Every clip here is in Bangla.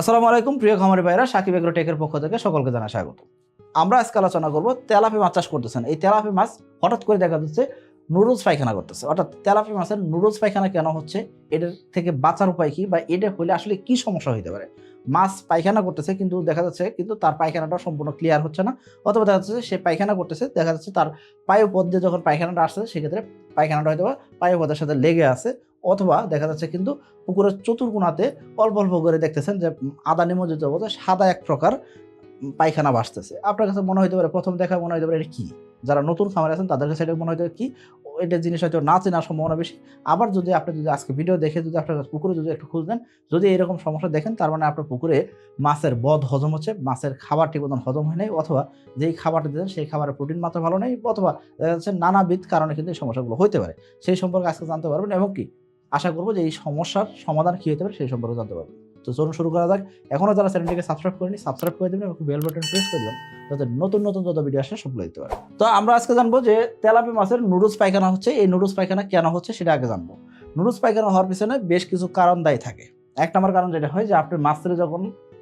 আসসালামু আলাইকুম, প্রিয় খামারি ভাইরা, সাকিব এগ্রো টেকের পক্ষ থেকে সকলকে জানা স্বাগত। আমরা আজকে আলোচনা করব তেলাপি মাছ চাষ করতেছেন। এই তেলাপি মাছ হঠাৎ করে দেখা যাচ্ছে নুডলস পায়খানা করতেছে। অর্থাৎ তেলাপি মাছের নুডলস পায়খানা কেন হচ্ছে? এটার থেকে বাঁচার উপায় কি বা এটা হলে আসলে কি সমস্যা হতে পারে? মাছ পায়খানা করতেছে কিন্তু দেখা যাচ্ছে, কিন্তু তার পায়খানাটা সম্পূর্ণ ক্লিয়ার হচ্ছে না। অথবা দেখা যাচ্ছে সে পায়খানা করতেছে, দেখা যাচ্ছে তার পায়ুপথ দিয়ে যখন পায়খানাটা আসছে, সেক্ষেত্রে পায়খানাটা হয়তো বা পায়ুপথের সাথে লেগে আছে। অথবা দেখা যাচ্ছে কিন্তু পুকুরের চতুর্গুণাতে অল্প অল্প করে দেখতেছেন যে আদা নিমজ্জিত অবস্থায় সাদা এক প্রকার পায়খানা বাসতেছে আপনার কাছে মনে হতে পারে প্রথম দেখা মনে হতে পারে এটা কী? যারা নতুন খামারে আছেন, তাদের কাছে এটা মনে হতে পারে কী? এটা জিনিস হয়তো না চেনার সম্ভাবনা বেশি। আবার যদি আপনি যদি আজকে ভিডিও দেখে যদি আপনার পুকুরে যদি একটু খুঁজ দেন যদি এরকম সমস্যা দেখেন, তার মানে আপনার পুকুরে মাছের বদ হজম হচ্ছে, মাছের খাবার ঠিক মতন হজম হয় নাই, অথবা যেই খাবারটা দিচ্ছেন সেই খাবারের প্রোটিন মাত্রা ভালো নেই, অথবা দেখা যাচ্ছে নানাবিধ কারণে কিন্তু এই সমস্যাগুলো হতে পারে। সেই সম্পর্কে আজকে জানতে পারবেন এবং কি? আশা করব যে এই সমস্যার সমাধান কী হতে পারে সেই সম্পর্কে জানতে পারবেন তো চলুন শুরু করা যাক। এখনও যারা চ্যানেলটিকে সাবস্ক্রাইব করেনি সাবস্ক্রাইব করে দেবেন এবং বেল বাটন প্রেস করে দেবেন যাতে নতুন নতুন যত ভিডিও আসে সবগুলো দিতে পারে তো আমরা আজকে জানব যে তেলাপি মাছের নুডলস পায়খানা হচ্ছে। এই নুডলস পায়খানা কেন হচ্ছে সেটা আগে জানব। নুডলস পায়খানা হওয়ার পিছনে বেশ কিছু কারণ দায়ী থাকে। এক নম্বর কারণ যেটা হয় যে আপনি মাছের যখন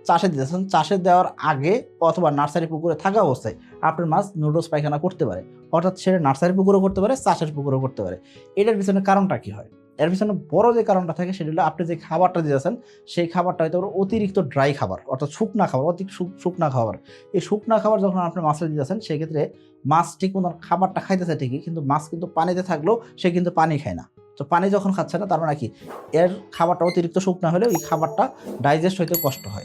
চাষে দিতেছেন, চাষে দেওয়ার আগে অথবা নার্সারি পুকুরে থাকা অবস্থায় আপনার মাছ নুডলস পায়খানা করতে পারে। অর্থাৎ সেটা নার্সারি পুকুরও করতে পারে, চাষের পুকুরও করতে পারে। এটার পিছনে কারণটা কি হয়? এর পিছনে বড় যে কারণটা থাকে, সেটা হলো আপনি যে খাবারটা দিয়েছেন সেই খাবারটা হয়তো অতিরিক্ত ড্রাই খাবার, অর্থাৎ শুকনা খাবার, অতিরিক্ত শুক- শুকনা খাবার। এই শুকনা খাবার যখন আপনি মাছে দিয়েছেন সেক্ষেত্রে মাছ ঠিক মতন খাবারটা খাইতেছে ঠিকই, কিন্তু মাছ কিন্তু পানিতে থাকলেও সে কিন্তু পানি খায় না। তো পানি যখন খাচ্ছে না, তার মানে কি? এর খাবারটা অতিরিক্ত শুকনা হলে ওই খাবারটা ডাইজেস্ট হইতে কষ্ট হয়।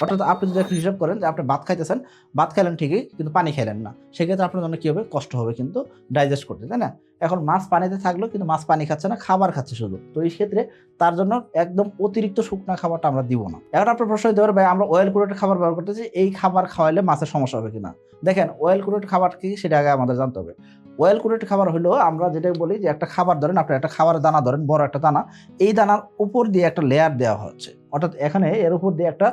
অর্থাৎ আপনি যদি একটু হিসাব করেন যে আপনি ভাত খাইতেছেন, ভাত খাইলেন ঠিকই, কিন্তু পানি খাইলেন না। সেক্ষেত্রে আপনার জন্য কী হবে? কষ্ট হবে কিন্তু ডাইজেস্ট করতে, তাই না? এখন মাছ পানিতে থাকলেও কিন্তু মাছ পানি খাচ্ছে না, খাবার খাচ্ছে শুধু। তো এই ক্ষেত্রে তার জন্য একদম অতিরিক্ত শুকনা খাবারটা আমরা দিব না। এখন আপনার প্রশ্ন পারে, ভাই, আমরা অয়েল কুরেটেড খাবার ব্যবহার করতেছি, এই খাবার খাওয়াইলে মাছের সমস্যা হবে কিনা? দেখেন অয়েল কুরেট খাবার কি সেটা আগে আমাদের জানতে হবে। অয়েল কুরেট খাবার হলো আমরা যেটা বলি যে একটা খাবার ধরেন, আপনি একটা খাবারের দানা ধরেন, বড় একটা দানা, এই দানার উপর দিয়ে একটা লেয়ার দেওয়া হচ্ছে। অর্থাৎ এখানে এর উপর দিয়ে একটা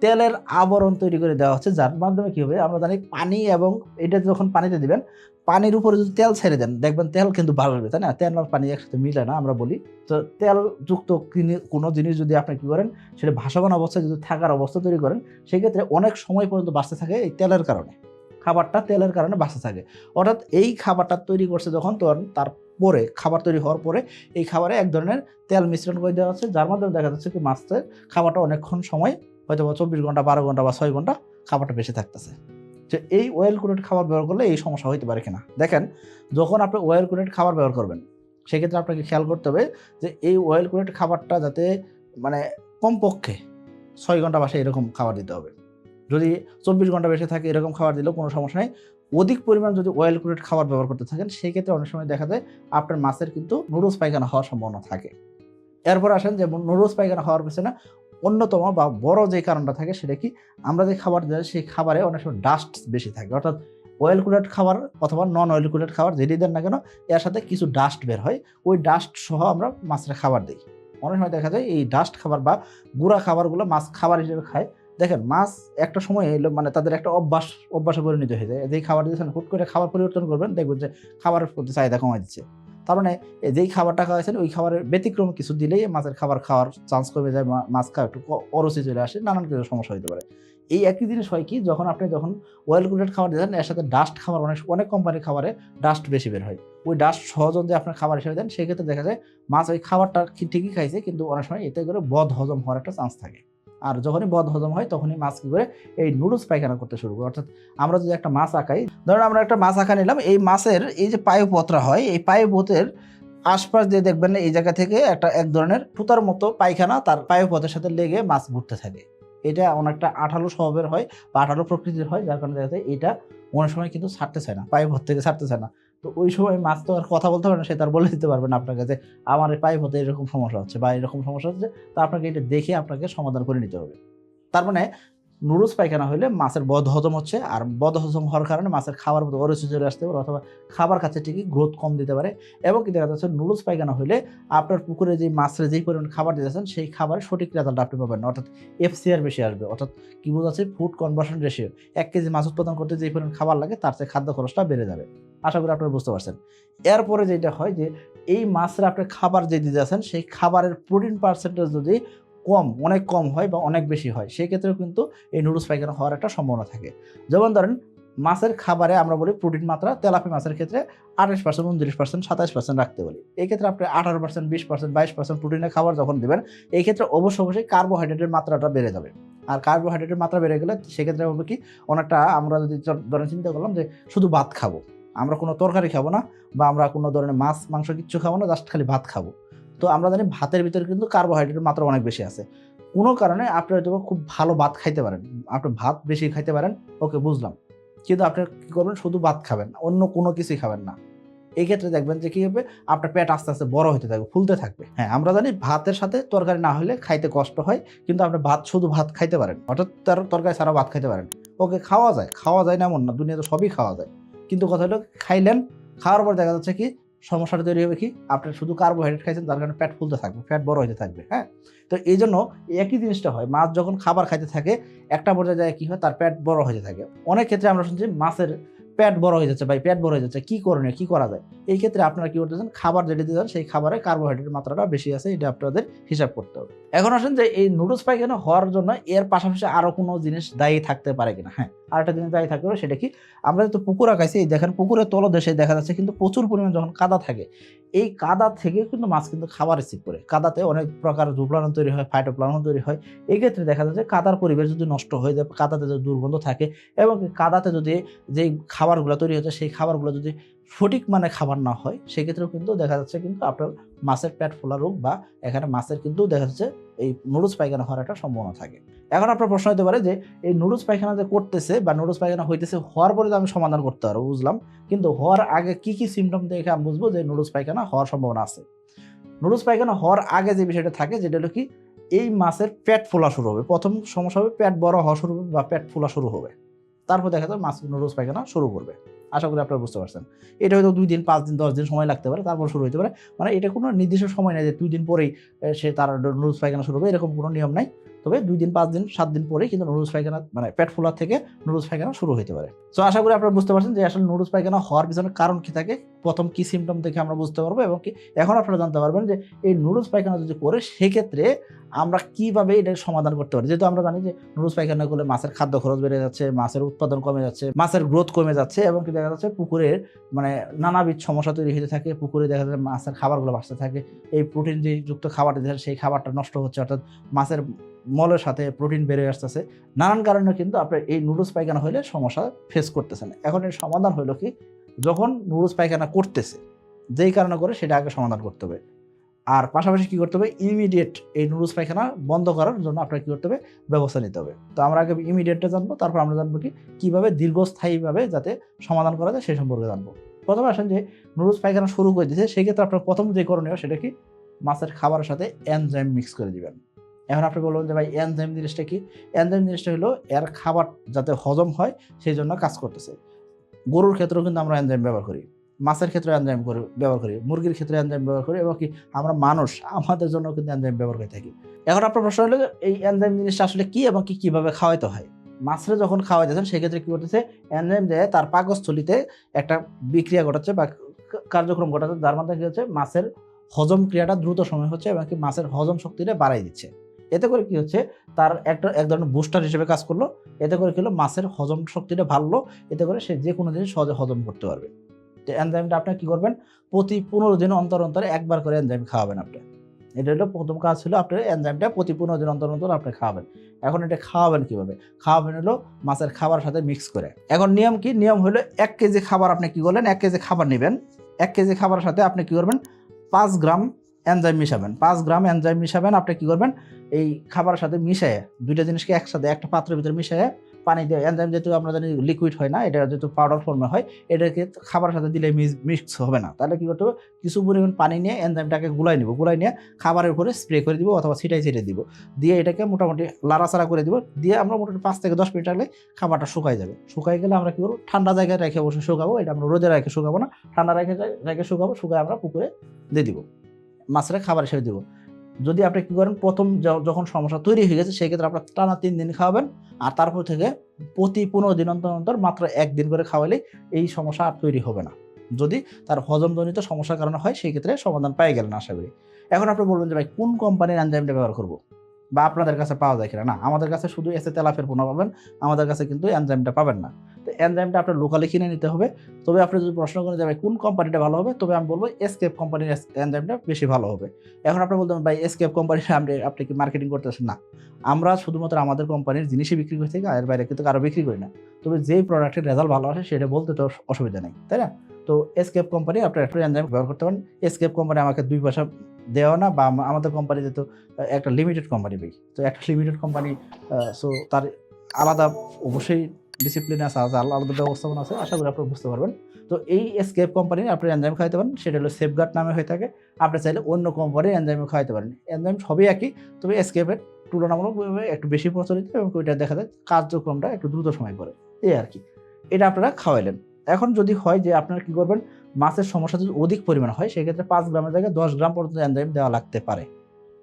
তেলের আবরণ তৈরি করে দেওয়া হচ্ছে, যার মাধ্যমে কি হবে, আমরা জানি পানি এবং এটা যখন পানিতে দিবেন, পানির উপরে যদি তেল ছেড়ে দেন, দেখবেন তেল কিন্তু বাড়বে, তাই না? তেল আর পানি একসাথে মিলে না, আমরা বলি। তো তেল যুক্ত কিনি- জিনিস যদি আপনি কী করেন, সেটা ভাসমান অবস্থায় যদি থাকার অবস্থা তৈরি করেন, সেক্ষেত্রে অনেক সময় পর্যন্ত বাঁচতে থাকে এই তেলের কারণে। খাবারটা তেলের কারণে বাঁচতে থাকে। অর্থাৎ এই খাবারটা তৈরি করছে যখন, তখন তারপরে খাবার তৈরি হওয়ার পরে, এই খাবারে এক ধরনের তেল মিশ্রণ করে দেওয়া হচ্ছে, যার মাধ্যমে দেখা যাচ্ছে কি মাছের খাবারটা অনেকক্ষণ সময় হয়তো বা চব্বিশ ঘণ্টা, বারো ঘণ্টা বা ছয় ঘণ্টা খাবারটা বেশি থাকতেছে। যে এই অয়েল কুরেট খাবার ব্যবহার করলে এই সমস্যা হইতে পারে কিনা? দেখেন, যখন আপনি অয়েল কুরেট খাবার ব্যবহার করবেন, সেক্ষেত্রে আপনাকে খেয়াল করতে হবে যে এই অয়েল কুরেট খাবারটা যাতে মানে কমপক্ষে ছয় ঘণ্টা বাসে এরকম খাবার দিতে হবে। যদি চব্বিশ ঘণ্টা বেশি থাকে এরকম খাবার দিলেও কোনো সমস্যা নেই। অধিক পরিমাণ যদি অয়েল কুরেট খাবার ব্যবহার করতে থাকেন, সেক্ষেত্রে অনেক সময় দেখা যায় আপনার মাছের কিন্তু নুডলস পায়খানা হওয়ার সম্ভাবনা থাকে। এরপর আসেন যে নুডলস পায়খানা হওয়ার পিছনে অন্যতম বা বড় যে কারণটা থাকে সেটা কি? আমরা যে খাবার দিই সেই খাবারে অনেক সময় ডাস্ট বেশি থাকে। অর্থাৎ অয়েল কুলেট খাবার অথবা নন অয়েল কুলেট খাবার যেটি দেন না কেন, এর সাথে কিছু ডাস্ট বের হয়। ওই ডাস্ট সহ আমরা মাছের খাবার দিই অনেক সময় দেখা যায় এই ডাস্ট খাবার বা গুঁড়া খাবারগুলো মাছ খাবার হিসেবে খায়। দেখেন, মাছ একটা সময় এলো মানে তাদের একটা অভ্যাস, অভ্যাসে পরিণত হয়ে যায়। যেই খাবার দিয়েছেন, হুট করে খাবার পরিবর্তন করবেন, দেখবেন যে খাবারের প্রতি চাহিদা কমাই দিচ্ছে। তার মানে যেই খাবারটা খাওয়াইছেন ওই খাবারের ব্যতিক্রম কিছু দিলেই মাছের খাবার খাওয়ার চান্স কমে যায় মাছ খাওয়া একটু অরুচি চলে আসে, নানান কিছু সমস্যা হতে পারে। এই একই জিনিস হয় কি, যখন আপনি যখন অয়েল কুলেট খাবার দিয়েছেন, এর সাথে ডাস্ট খাবার, অনেক অনেক কোম্পানির খাবারে ডাস্ট বেশি বের হয়। ওই ডাস্ট সহজন যে আপনার খাবার হিসেবে দেন, সেক্ষেত্রে দেখা যায় মাছ ওই খাবারটা ঠিকই খাইছে, কিন্তু অনেক সময় এতে করে বদ হজম হওয়ার একটা চান্স থাকে। আর যখনই বদ হজম হয়, তখনই মাছ কি করে? এই নুডলস পায়খানা করতে শুরু করে। অর্থাৎ আমরা যদি একটা মাছ আঁকাই, ধরুন আমরা একটা মাছ আঁকা নিলাম, এই মাছের এই যে পায়ুপত্রা হয়, এই পায়ুপথের আশপাশ দিয়ে দেখবেন এই জায়গা থেকে একটা এক ধরনের ফুতার মতো পায়খানা তার পায়ুপথের সাথে লেগে মাছ ঘুরতে থাকে। এটা অনেকটা আঠালো স্বভাবের হয় বা আঠালো প্রকৃতির হয়, যার কারণে দেখা যায় এটা অনেক সময় কিন্তু ছাড়তে চায় না, পায়ুপথ থেকে ছাড়তে চায় না। তো ওই সময় মাছ তো আর কথা বলতে পারে না, সে তার বলে দিতে পারবে না আপনাকে যে আমার এই পাইপ হতে এরকম সমস্যা হচ্ছে বা এরকম সমস্যা হচ্ছে, তো আপনাকে এটা দেখে আপনাকে সমাধান করে নিতে হবে। তার মানে নুডলস পায়খানা হলে মাছের বদ হজম হচ্ছে, আর বদ হজম হওয়ার কারণে মাছের খাবার মতো অরুচি চলে আসতে পারে অথবা খাবার খাচ্ছে ঠিকই গ্রোথ কম দিতে পারে। এবং কি দেখা যাচ্ছে, নুডলস পায়খানা হলে আপনার পুকুরে যে মাছের যেই পরিমাণ খাবার দিতেছেন সেই খাবারের সঠিক রেজাল্ট আপনি পাবেন না। অর্থাৎ এফসিআর বেশি আসবে। অর্থাৎ কি বোঝাচ্ছে ফুড কনভার্সন রেশিও এক কেজি মাছ উৎপাদন করতে যেই পরিমাণ খাবার লাগে, তার চেয়ে খাদ্য খরচটা বেড়ে যাবে। আশা করি আপনারা বুঝতে পারছেন। এরপরে যেটা হয় যে, এই মাছের আপনি খাবার যে দিতে আছেন সেই খাবারের প্রোটিন পার্সেন্টেজ যদি কম, অনেক কম হয় বা অনেক বেশি হয় সেই ক্ষেত্রেও কিন্তু এই নুডলস পায়খানা হওয়ার একটা সম্ভাবনা থাকে। যেমন ধরেন, মাছের খাবারে আমরা বলি প্রোটিন মাত্রা, তেলাপি মাছের ক্ষেত্রে আঠাশ পার্সেন্ট উনত্রিশ পার্সেন্ট সাতাশ পার্সেন্ট রাখতে বলি। এই ক্ষেত্রে আপনি আঠারো পার্সেন্ট বিশ পার্সেন্ট বাইশ পার্সেন্ট প্রোটিনের খাবার যখন দেবেন এই ক্ষেত্রে অবশ্যই অবশ্যই কার্বোহাইড্রেটের মাত্রাটা বেড়ে যাবে। আর কার্বোহাইড্রেটের মাত্রা বেড়ে গেলে সেক্ষেত্রে হবে কি, অনেকটা আমরা যদি ধরেন চিন্তা করলাম যে, শুধু ভাত খাব। আমরা কোনো তরকারি খাব না বা আমরা কোনো ধরনের মাছ, মাংস কিচ্ছু খাব না জাস্ট খালি ভাত খাব। তো আমরা জানি ভাতের ভিতরে কিন্তু কার্বোহাইড্রেটের মাত্রা অনেক বেশি আছে। কোনো কারণে আপনি হয়তো খুব ভালো ভাত খাইতে পারেন। আপনি ভাত বেশি খাইতে পারেন, ওকে, বুঝলাম। কিন্তু আপনি কী করবেন? শুধু ভাত খাবেন, অন্য কোনো কিছুই খাবেন না। এই ক্ষেত্রে দেখবেন যে কী হবে? আপনার পেট আস্তে আস্তে বড় হতে থাকবে, ফুলতে থাকবে। হ্যাঁ আমরা জানি ভাতের সাথে তরকারি না হলে খাইতে কষ্ট হয়, কিন্তু আপনি ভাত, শুধু ভাত খাইতে পারেন। অর্থাৎ তার তরকারি ছাড়া ভাত খাইতে পারেন। ওকে, খাওয়া যায় খাওয়া যায় না এমন না, দুনিয়াতে সবই খাওয়া যায়। কিন্তু কথা হলো খাইলেন, খাওয়ার পর দেখা যাচ্ছে কি সমস্যাটা তৈরি হবে কি? আপনার শুধু কার্বোহাইড্রেট খাইছেন, তার কারণে পেট ফুলতে থাকবে ফ্যাট বড় হতে থাকবে হ্যাঁ? তো এই জন্য একই জিনিসটা হয়, মাছ যখন খাবার খাইতে থাকে, একটা পর্যায়ে যায় কি হয়, তার পেট বড় হতে থাকে। অনেক ক্ষেত্রে আমরা শুনছি মাছের পেট বড় হয়ে যাচ্ছে ভাই, পেট বড় হয়ে যাচ্ছে। কি করণীয়? কি করা যায়? এই ক্ষেত্রে আপনারা কি করতেছেন? খাবার যেটা দিতেন সেই খাবারে কার্বোহাইড্রেটের মাত্রাটা বেশি আছে, এটা আপনাদের হিসাব করতে হবে। এখন আসেন যে এই নুডলস পায়খানা হওয়ার জন্য এর পাশাপাশি আরও কোনো জিনিস দায়ী থাকতে পারে কিনা? হ্যাঁ আরেকটা জিনিস দায়ী থাকতে পারে সেটা কি? আমরা তো পুকুর আঁকাইছি দেখেন পুকুরের তলদেশে দেখা যাচ্ছে কিন্তু প্রচুর পরিমাণ যখন কাদা থাকে, এই কাদা থেকে কিন্তু মাছ কিন্তু খাবার রিসিভ করে কাদাতে অনেক প্রকার জুপ্লানন তৈরি হয় ফাইটোপ্লানন তৈরি হয়। এই ক্ষেত্রে দেখা যাচ্ছে কাদার পরিবেশ যদি নষ্ট হয়ে যায়, কাদাতে যদি দুর্গন্ধ থাকে এবং কাদাতে যদি যেই খাবারগুলো তৈরি হচ্ছে, সেই খাবারগুলো যদি সঠিক মানে খাবার না হয়, সেক্ষেত্রেও কিন্তু দেখা যাচ্ছে কিন্তু আপনার মাছের পেট ফোলা রোগ বা এখানে মাছের কিন্তু দেখা যাচ্ছে এই নুডলস পায়খানা হওয়ার একটা সম্ভাবনা থাকে। এখন আপনার প্রশ্ন হতে পারে যে, এই নুডলস পায়খানা যে করতেছে বা নুডলস পায়খানা হইতেছে হওয়ার পরে তো আমি সমাধান করতে পারব, বুঝলাম। কিন্তু হওয়ার আগে কি কি সিমটম দেখে আমি বুঝব যে নুডলস পায়খানা হওয়ার সম্ভাবনা আছে। নুডলস পায়খানা হওয়ার আগে যে বিষয়টা থাকে যেটা হলো কি, এই মাছের পেট ফোলা শুরু হবে। প্রথম সমস্যা হবে পেট বড় হওয়া শুরু হবে বা পেট ফোলা শুরু হবে। তারপর দেখা যায় মাছগুলো রোজ পায়খানা শুরু করবে। আশা করি আপনারা বুঝতে পারছেন। এটা হয়তো দুই দিন, পাঁচ দিন, দশ দিন সময় লাগতে পারে, তারপর শুরু হতে পারে। মানে এটা কোনো নির্দিষ্ট সময় নেই যে দুই দিন পরেই সে তার নুডলস পায়খানা শুরু হবে, এরকম কোনো নিয়ম নাই। তবে দুই দিন, পাঁচ দিন, সাত দিন পরেই কিন্তু নুডলস পায়খানা মানে পেট ফোলা থেকে নুডলস পায়খানা শুরু হতে পারে। তো আশা করি আপনারা বুঝতে পারছেন যে আসলে নুডলস পায়খানা হওয়ার পিছনে কারণ কি থাকে, প্রথম কি সিমটম দেখে আমরা বুঝতে পারব এবং কি এখন আপনারা জানতে পারবেন যে এই নুডলস পায়খানা যদি করে, সেক্ষেত্রে আমরা কীভাবে এটা সমাধান করতে পারি? যেহেতু আমরা জানি যে নুডলস পায়খানা করলে মাছের খাদ্য খরচ বেড়ে যাচ্ছে, মাছের উৎপাদন কমে যাচ্ছে, মাছের গ্রোথ কমে যাচ্ছে এবং কি দেখা যাচ্ছে পুকুরের মানে নানাবিধ সমস্যা তৈরি হতে থাকে, পুকুরে দেখা যাচ্ছে মাছের খাবারগুলো বাঁচতে থাকে, এই প্রোটিন যে যুক্ত খাবারটা সেই খাবারটা নষ্ট হচ্ছে, অর্থাৎ মাছের মলের সাথে প্রোটিন বেড়ে আসতেছে। নানান কারণে কিন্তু আপনার এই নুডলস পায়খানা হলে সমস্যা ফেস করতেছেন এখন এর সমাধান হলো কি, যখন নুডলস পায়খানা করতেছে, যেই কারণে করে সেটা আগে সমাধান করতে হবে। আর পাশাপাশি কি করতে হবে ইমিডিয়েট এই নুডলস পায়খানা বন্ধ করার জন্য আপনার কি করতে হবে, ব্যবস্থা নিতে হবে। তো আমরা আগে ইমিডিয়েটটা জানব, তারপর আমরা জানব কি, কীভাবে দীর্ঘস্থায়ীভাবে যাতে সমাধান করা যায় সেই সম্পর্কে জানব। প্রথমে আসেন যে, নুডলস পায়খানা শুরু করে দিয়েছে, সেক্ষেত্রে আপনার প্রথম যে করণীয় সেটা কি, মাছের খাবারের সাথে এনজাইম মিক্স করে দিবেন। এখন আপনি বলবেন যে, ভাই এনজাইম জিনিসটা কি? এনজাইম জিনিসটা হলো, এর খাবার যাতে হজম হয়, সেই জন্য কাজ করতেছে। গরুর ক্ষেত্রেও কিন্তু আমরা এনজাইম ব্যবহার করি, মাছের ক্ষেত্রে এনজাইম করি, ব্যবহার করি, মুরগির ক্ষেত্রে এনজাইম ব্যবহার করি, এবং কি আমরা মানুষ, আমাদের জন্য কিন্তু এনজাইম ব্যবহার করে থাকি। এখন আপনার প্রশ্ন হলো, এই এনজাইম জিনিসটা আসলে কি এবং কি কীভাবে খাওয়াইতে হয়? মাছের যখন খাওয়াইতেছেন, সেক্ষেত্রে কী করতেছে? এনজাইম দিয়ে তার পাকস্থলিতে একটা বিক্রিয়া ঘটাচ্ছে বা কার্যক্রম ঘটাচ্ছে, যার মাধ্যমে কি হচ্ছে? মাছের হজম ক্রিয়াটা দ্রুত সময় হচ্ছে এবং কি মাছের হজম শক্তিটা বাড়াই দিচ্ছে। এতে করে কি হচ্ছে? তার একটা, এক ধরনের বুস্টার হিসেবে কাজ করল। এতে করে কি হলো? মাছের হজম শক্তিটা ভালো। এতে করে সে যে কোনো জিনিস সহজে হজম করতে পারবে। তো এনজাইমটা আপনি কী করবেন? প্রতি পনেরো দিন অন্তর অন্তরে একবার করে এনজাইম খাওয়াবেন আপনি। এটা হলো প্রথম কাজ ছিল আপনার এনজাইমটা প্রতি পনেরো দিন অন্তর অন্তর আপনি খাওয়াবেন। এখন এটা খাওয়াবেন কীভাবে? খাওয়াবেন হলো মাছের খাবার সাথে মিক্স করে। এখন নিয়ম কি? নিয়ম হলো এক কেজি খাবার আপনি কি করলেন? এক কেজি খাবার নেবেন। এক কেজি খাবারের সাথে আপনি কি করবেন? পাঁচ গ্রাম এনজাইম মিশাবেন। পাঁচ গ্রাম এনজাইম মিশাবেন, আপনি কি করবেন? এই খাবারের সাথে মিশিয়ে দুইটা জিনিসকে একসাথে একটা পাত্রের ভিতরে মিশিয়ে পানি দিয়ে এনজাইম যেহেতু আমরা জানি লিকুইড হয় না, এটা যেহেতু পাউডার ফর্মে হয়, এটাকে খাবারের সাথে দিলে মিক্স হবে না। তাহলে কি করতে হবে? কিছু পরিমাণ পানি নিয়ে এনজাইমটাকে গুলাই নিব, গুলাই নিয়ে খাবারের উপরে স্প্রে করে দিব অথবা ছিটাই ছিটে দিব। দিয়ে এটাকে মোটামুটি লাড়াচাড়া করে দিব। দিয়ে আমরা মোটামুটি পাঁচ থেকে দশ মিনিট রাখলে খাবারটা শুকাই যাবে। শুকাই গেলে আমরা কী করব? ঠান্ডা জায়গায় রেখে বসে শুকাবো, এটা আমরা রোদে রেখে শুকাবো না, ঠান্ডা রেখে রেখে শুকাবো, শুকায় আমরা পুকুরে দিয়ে দিব। মাছের খাবার হিসেবে দিব। যদি আপনি কী করেন, প্রথম যখন সমস্যা তৈরি হয়ে গেছে সেক্ষেত্রে আপনার টানা তিন দিন খাওয়াবেন। আর তারপর থেকে প্রতি পনেরো দিন অন্তর অন্তর মাত্র একদিন করে খাওয়ালে এই সমস্যা আর তৈরি হবে না। যদি তার হজমজনিত সমস্যার কারণে হয়, সেই ক্ষেত্রে সমাধান পাই গেলেন আশা করি। এখন আপনি বলবেন যে, ভাই, কোন কোম্পানির অ্যানজাইমটা ব্যবহার করব? বা আপনাদের কাছে পাওয়া যায় কিনা? না, আমাদের কাছে শুধু এসে তেলাফের পোনা পাবেন, আমাদের কাছে কিন্তু এনজাইমটা পাবেন না। তো এনজাইমটা আপনার লোকালি কিনে নিতে হবে। তবে আপনি যদি প্রশ্ন করেন যে, ভাই, কোন কোম্পানিটা ভালো হবে? তবে আমি বলব এসকেপ কোম্পানির এনজাইমটা বেশি ভালো হবে। এখন আপনি বলতে ভাই এসকেপ কোম্পানির আপনি আপনি কি মার্কেটিং করতেছেন? না, আমরা শুধুমাত্র আমাদের কোম্পানির জিনিসই বিক্রি করে থাকি, এর বাইরে কিন্তু কারও বিক্রি করি না। তবে যেই প্রোডাক্টের রেজাল্ট ভালো আসে, সেটা বলতে তো অসুবিধা নেই, তাই না? তো এসকেপ কোম্পানি আপনার একটা এনজাইম ব্যবহার করতে পারেন। এসকেপ কোম্পানি আমাকে দুই পয়সা দেওয়া না বা আমাদের কোম্পানি যেহেতু একটা লিমিটেড কোম্পানি ভাই। তো একটা লিমিটেড কোম্পানি সো তার আলাদা অবশ্যই ডিসিপ্লিন আছে, আলাদা ব্যবস্থাপনা আছে, আশা করি আপনারা বুঝতে পারবেন। তো এই এসকেপ কোম্পানি আপনি এনজাইম খাইতে পারেন, সেটা হলো সেফগার্ড নামে হয়ে থাকে। আপনি চাইলে অন্য কোম্পানির এনজাইম খাইতে পারেন। এনজাইম সবই একই, তবে এসকেপের তুলনামূলকভাবে একটু বেশি প্রচলিত এবং ওইটা দেখা যায়, কার্যক্রমটা একটু দ্রুত সময় করে। এই আর কি। এটা আপনারা খাওয়াইলেন। এখন যদি হয় যে আপনারা কি করবেন, মাছের সমস্যা যদি অধিক পরিমাণ হয়, সেক্ষেত্রে পাঁচ গ্রামের জায়গায় দশ গ্রাম পর্যন্ত এনজাইম দেওয়া লাগতে পারে।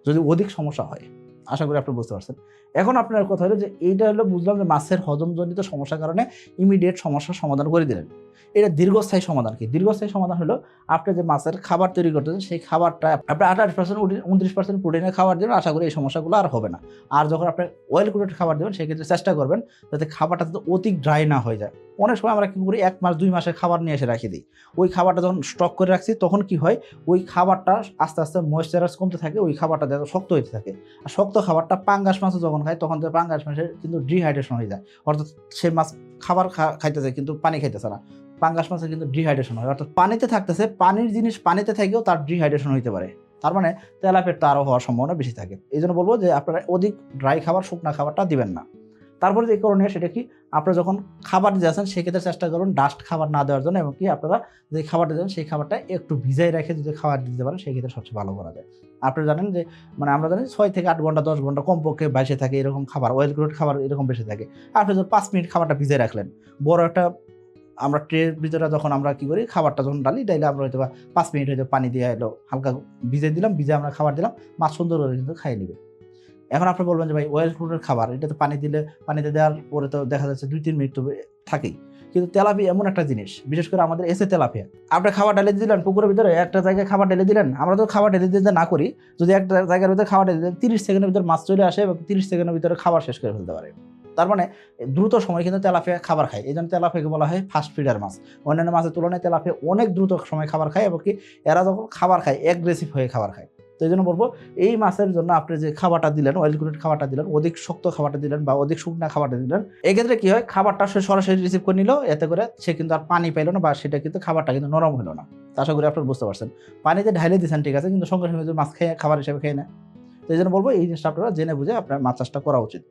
যদি অধিক সমস্যা হয়। আশা করি আপনি বুঝতে পারছেন। এখন আপনার কথা হলো যে এইটা হলো বুঝলাম যে মাছের হজমজনিত সমস্যার কারণে ইমিডিয়েট সমস্যার সমাধান করে দিলেন। এটা দীর্ঘস্থায়ী সমাধান কি? দীর্ঘস্থায়ী সমাধান হলো আপনি যে মাছের খাবার তৈরি করতেছেন, সেই খাবারটা আপনি আঠাশ পার্সেন্ট উনত্রিশ পার্সেন্ট প্রোটিনের খাবার দেবেন, আশা করি এই সমস্যাগুলো আর হবে না। আর যখন আপনি অয়েল কুটেড খাবার দেবেন, সেক্ষেত্রে চেষ্টা করবেন যাতে খাবারটা যাতে অতি ড্রাই না হয়ে যায়। অনেক সময় আমরা কি করি, এক মাস, দুই মাসের খাবার নিয়ে এসে রাখি দিই। ওই খাবারটা যখন স্টক করে রাখছি, তখন কি হয়, ওই খাবারটা আস্তে আস্তে ময়েশ্চারাইজ কমতে থাকে, ওই খাবারটা দেখো শক্ত হতে থাকে। আর শক্ত খাবারটা পাঙ্গাস মাছও যখন খায়, তখন তো পাঙ্গাস মাছের কিন্তু ডিহাইড্রেশন হয়ে যায়। অর্থাৎ সে মাছ খাবার খাইতেছে কিন্তু পানি খাইতেছে না। পাঙ্গাস মাছের কিন্তু ডিহাইড্রেশন হয়। অর্থাৎ পানিতে থাকতেছে, পানির জিনিস পানিতে থেকেও তার ডিহাইড্রেশন হইতে পারে। তার মানে তেলাপেট তারও হওয়ার সম্ভাবনা বেশি থাকে। এই জন্য বলব যে আপনারা অধিক ড্রাই খাবার, শুকনা খাবারটা দিবেন না। তারপরে যে করণীয় সেটা কি? আপনারা যখন খাবার আসেন সেক্ষেত্রে চেষ্টা করুন ডাস্ট খাবার না দেওয়ার জন্য এবং কি আপনারা যে খাবারটা দেন সেই খাবারটা একটু ভিজাই রেখে যদি খাবার দিতে পারেন সেই ক্ষেত্রে সবচেয়ে ভালো করা যায়। আপনারা জানেন যে মানে আমরা জানি ছয় থেকে আট ঘণ্টা, দশ ঘণ্টা কমপক্ষে বাইসে থাকে এরকম খাবার অয়েল গ্রোড খাবার এরকম বেশি থাকে। আপনি যদি পাঁচ মিনিট খাবারটা ভিজে রাখলেন, বড় একটা আমরা ট্রের ভিতরে যখন আমরা কি করি, খাবারটা যখন ডালি ডাইলে আমরা হয়তো বা পাঁচ মিনিট হয়তো পানি দিয়ে এলো, হালকা ভিজে দিলাম ভিজে আমরা খাবার দিলাম, মাছ সুন্দর করে কিন্তু খাইয়ে নিবে। এখন আপনি বলবেন যে ভাই ওয়েল ফুডের খাবার, এটা তো পানি দিলে, পানিতে দেওয়ার পরে তো দেখা যাচ্ছে দুই, তিন মিনিট তো থাকেই। কিন্তু তেলাপিয়া এমন একটা জিনিস, বিশেষ করে আমাদের এসে তেলাপিয়া। আপনি খাবার ঢেলে দিলেন, পুকুরের ভিতরে একটা জায়গায় খাবার ঢেলে দিলেন, আমরা তো খাবার ঢেলে দিতে না করি, যদি একটা জায়গার ভিতরে খাবার ঢেলে দিলেন তিরিশ সেকেন্ডের ভিতরে মাছ চলে আসে এবং তিরিশ সেকেন্ডের ভিতরে খাবার শেষ করে ফেলতে পারে। তার মানে দ্রুত সময় কিন্তু তেলাপিয়া খাবার খায়। এই জন্য তেলাপিয়াকে বলা হয় ফাস্ট ফিডার মাছ। অন্যান্য মাছের তুলনায় তেলাপিয়া অনেক দ্রুত সময় খাবার খায় এবং কি এরা যখন খাবার খায় অ্যাগ্রেসিভ হয়ে খাবার খায়। তো এই জন্য বলব, এই মাছের জন্য আপনি যে খাবারটা দিলেন অয়েল কুটেড খাবারটা দিলেন, অধিক শক্ত খাবারটা দিলেন বা অধিক শুকনা খাবারটা দিলেন, এক্ষেত্রে কি হয়, খাবারটা সে সরাসরি রিসিভ করে নিল, এতে করে সে কিন্তু আর পানি পাইলো না বা সেটা কিন্তু খাবারটা কিন্তু নরম হলো না। আশা করি আপনারা বুঝতে পারছেন। পানিতে ঢাইলে দিচ্ছেন ঠিক আছে, কিন্তু সঙ্গে সঙ্গে মাছ খেয়ে, খাবার হিসেবে খেয়ে নেয় তো এই জন্য বলব, এই জিনিসটা আপনারা জেনে বুঝে আপনার মাছ চাষটা করা উচিত।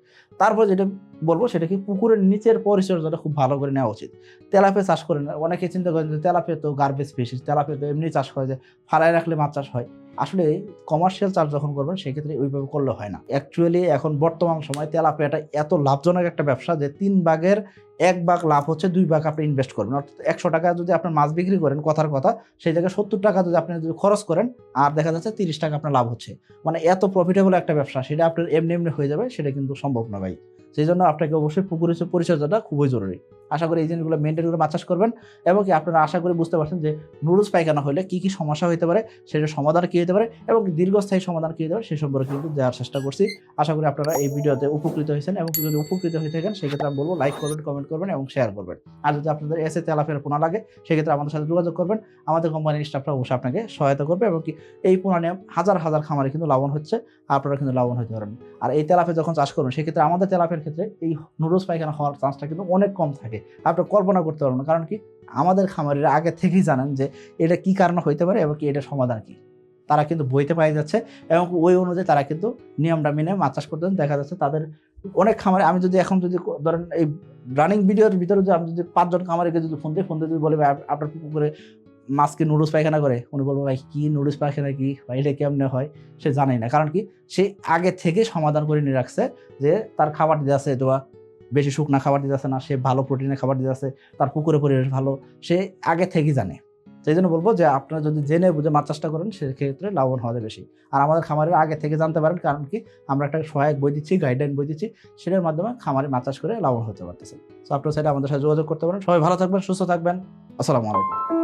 তারপর যেটা বলব, সেটা কি পুকুরের নিচের পরিচর্যাটা খুব ভালো করে নেওয়া উচিত। তেলাপিয়া চাষ করেন অনেকে চিন্তা করেন যে তেলাপিয়া তো গার্বেজ স্পেসিস তেলাপিয়া তো এমনি চাষ করে যে ফালায় রাখলে মাছ চাষ হয়। আসলে কমার্শিয়াল চাষ যখন করবেন, সেক্ষেত্রে ওইভাবে করলে হয় না। অ্যাকচুয়ালি এখন বর্তমান সময় তেলাপিয়াটা এত লাভজনক একটা ব্যবসা যে তিন ভাগের এক ভাগ লাভ হচ্ছে, দুই ভাগ আপনি ইনভেস্ট করবেন। অর্থাৎ একশো টাকা যদি আপনার মাছ বিক্রি করেন, কথার কথা, সেই জায়গায় সত্তর টাকা যদি আপনি যদি খরচ করেন, আর দেখা যাচ্ছে তিরিশ টাকা আপনার লাভ হচ্ছে। মানে এত প্রফিটেবল একটা ব্যবসা, সেটা আপনার এমনি এমনি হয়ে যাবে, সেটা কিন্তু সম্ভব না ভাই। সেই জন্য আপনাকে অবশ্যই পুকুরের পরিচর্যাটা খুবই জরুরি। আশা করি এই জিনিসগুলো মেনটেন করে মাছ করবেন এবং কি আপনারা আশা করি বুঝতে পারছেন যে নুডলস পায়খানা হলে কি কি সমস্যা হতে পারে, সেটার সমাধান কী হতে পারে এবং দীর্ঘস্থায়ী সমাধান কী হতে পারে সে সম্পর্কে কিন্তু দেওয়ার চেষ্টা করছি। আশা করি আপনারা এই ভিডিওতে উপকৃত হয়েছেন এবং যদি উপকৃত হয়ে থাকেন, সেক্ষেত্রে আমি বলব লাইক করবেন কমেন্ট করবেন এবং শেয়ার করবেন। আর যদি আপনাদের এসে তেলাফের পোনা লাগে, সেক্ষেত্রে আমাদের সাথে যোগাযোগ করবেন। আমাদের কোম্পানির স্টাফরা অবশ্যই আপনাকে সহায়তা করবে এবং কি এই পোনা নিয়ে হাজার হাজার খামারে কিন্তু লাভবান হচ্ছে, আপনারা কিন্তু লাভবান হতে পারেন আর এই তেলাফে যখন চাষ করবেন, সেক্ষেত্রে আমাদের তেলাফের ক্ষেত্রে এই নুডলস পায়খানা হওয়ার চান্সটা কিন্তু অনেক কম থাকে। আপনি কল্পনা করতে পারবেন না। কারণ কি? আমাদের খামারিরা আগে থেকেই জানেন যে এটা কি কারণে হইতে পারে এবং কি এটা সমাধান কি। তারা কিন্তু বইতে পাই যাচ্ছে এবং ওই অনুযায়ী তারা কিন্তু নিয়মটা মেনে মাছ চাষ করতেন দেখা যাচ্ছে তাদের অনেক খামারে আমি যদি এখন যদি ধরেন এই রানিং ভিডিওর ভিতরে যদি আমি যদি পাঁচজন খামারিকে যদি ফোন দিই ফোন দিয়ে যদি বলে, ভাই আপনার পুকুরে মাছকে নুডলস পায়খানা করে? উনি বলব, ভাই, কি নুডলস পায়খানা, কি? বা এটা কেমনে হয়? সে জানেই না। কারণ কি? সে আগে থেকে সমাধান করে নিয়ে রাখছে যে তার খাবার দিতে আছে তো বেশি শুকনা খাবার দিতে আসে না, সে ভালো প্রোটিনের খাবার দিতে আসে তার পুকুরে পরিবেশ ভালো, সে আগে থেকেই জানে। সেই জন্য বলব যে আপনারা যদি জেনে বুঝে মাছ চাষটা করেন, সেক্ষেত্রে লাভবান হওয়া যায় বেশি। আর আমাদের খামারের আগে থেকে জানতে পারেন, কারণ কি আমরা একটা সহায়ক বই দিচ্ছি গাইডলাইন বই দিচ্ছি, সেটার মাধ্যমে খামারে মাছ চাষ করে লাভবান হতে পারতেছে। তো আপনার সাইডে আমাদের সাথে যোগাযোগ করতে পারেন। সবাই ভালো থাকবেন, সুস্থ থাকবেন। আসসালামু আলাইকুম।